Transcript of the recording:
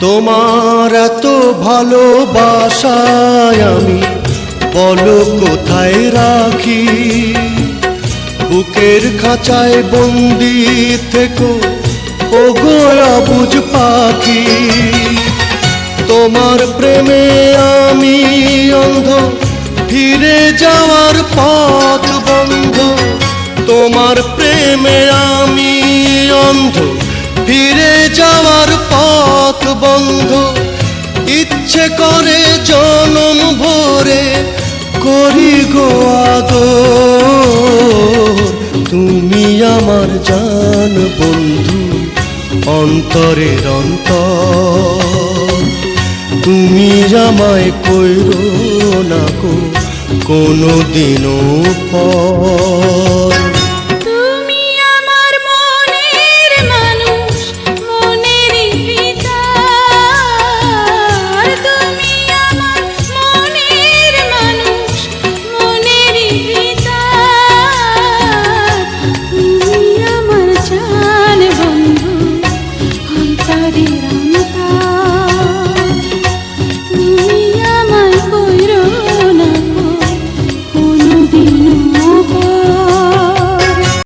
তোমার এত ভালোবাসায় আমি বলো কোথায় রাখি? বুকের খাঁচায় বন্দি থেকো ও গোয়া বুঝ পাখি। তোমার প্রেমে আমি অন্ধ, ফিরে যাওয়ার পথ বন্ধ। তোমার প্রেমে আমি অন্ধ, ফিরে যাওয়ার পথ বন্ধ, ইচ্ছে করে জনম ভরে করি গো তুমি আমার জান বন্ধু, অন্তরের অন্তর। তুমি আমায় কইরো না কোনো দিনও পর।